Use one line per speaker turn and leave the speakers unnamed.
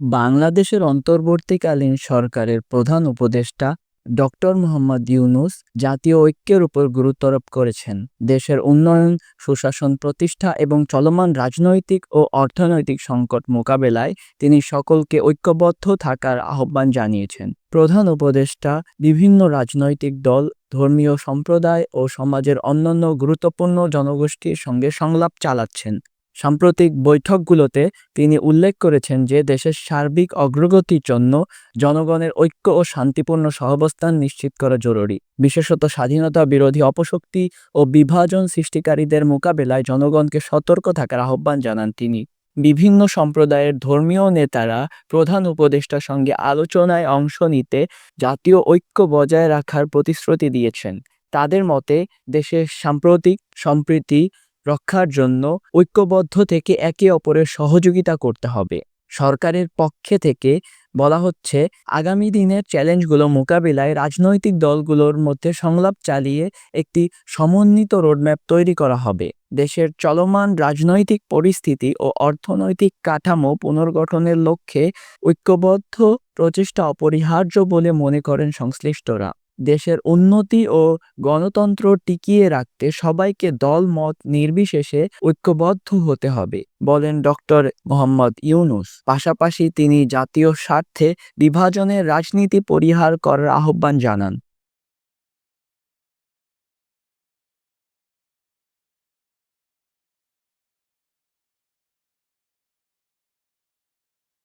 বাংলাদেশের অন্তর্বর্তীকালীন সরকারের প্রধান উপদেষ্টা ডক্টর মোহাম্মদ ইউনুস জাতীয় ঐক্যের উপর গুরুত্বারোপ করেছেন। দেশের উন্নয়ন, সুশাসন প্রতিষ্ঠা এবং চলমান রাজনৈতিক ও অর্থনৈতিক সংকট মোকাবেলায় তিনি সকলকে ঐক্যবদ্ধ থাকার আহ্বান জানিয়েছেন। প্রধান উপদেষ্টা বিভিন্ন রাজনৈতিক দল, ধর্মীয় সম্প্রদায় ও সমাজের অন্যান্য গুরুত্বপূর্ণ জনগোষ্ঠীর সঙ্গে সংলাপ চালাচ্ছেন। সাম্প্রতিক বৈঠকগুলোতে তিনি উল্লেখ করেছেন যে দেশের সার্বিক অগ্রগতির জন্য জনগণের ঐক্য ও শান্তিপূর্ণ সহাবস্থান নিশ্চিত করা জরুরি। বিশেষত স্বাধীনতা বিরোধী অপশক্তি ও বিভাজন সৃষ্টিকারীদের মোকাবেলায় জনগণকে সতর্ক থাকার আহ্বান জানান তিনি। বিভিন্ন সম্প্রদায়ের ধর্মীয় নেতারা প্রধান উপদেষ্টার সঙ্গে আলোচনায় অংশ নিতে জাতীয় ঐক্য বজায় রাখার প্রতিশ্রুতি দিয়েছেন। তাদের মতে, দেশের সাম্প্রতিক সম্প্রীতি রক্ষার জন্য ঐক্যবদ্ধ থেকে একে অপরের সহযোগিতা করতে হবে। সরকারের পক্ষে থেকে বলা হচ্ছে, আগামী দিনের চ্যালেঞ্জগুলো মোকাবিলায় রাজনৈতিক দলগুলোর মধ্যে সংলাপ চালিয়ে একটি সমন্বিত রোডম্যাপ তৈরি করা হবে। দেশের চলমান রাজনৈতিক পরিস্থিতি ও অর্থনৈতিক কাঠামো পুনর্গঠনের লক্ষ্যে ঐক্যবদ্ধ, প্রচেষ্টা অপরিহার্য বলে মনে করেন সংশ্লিষ্টরা। দেশের উন্নতি ও গণতন্ত্র টিকিয়ে রাখতে সবাইকে দল, মত নির্বিশেষে ঐক্যবদ্ধ হতে হবে, বলেন ডক্টর মোহাম্মদ ইউনুস। পাশাপাশি তিনি জাতীয় স্বার্থে বিভাজনের রাজনীতি পরিহার করার আহ্বান জানান।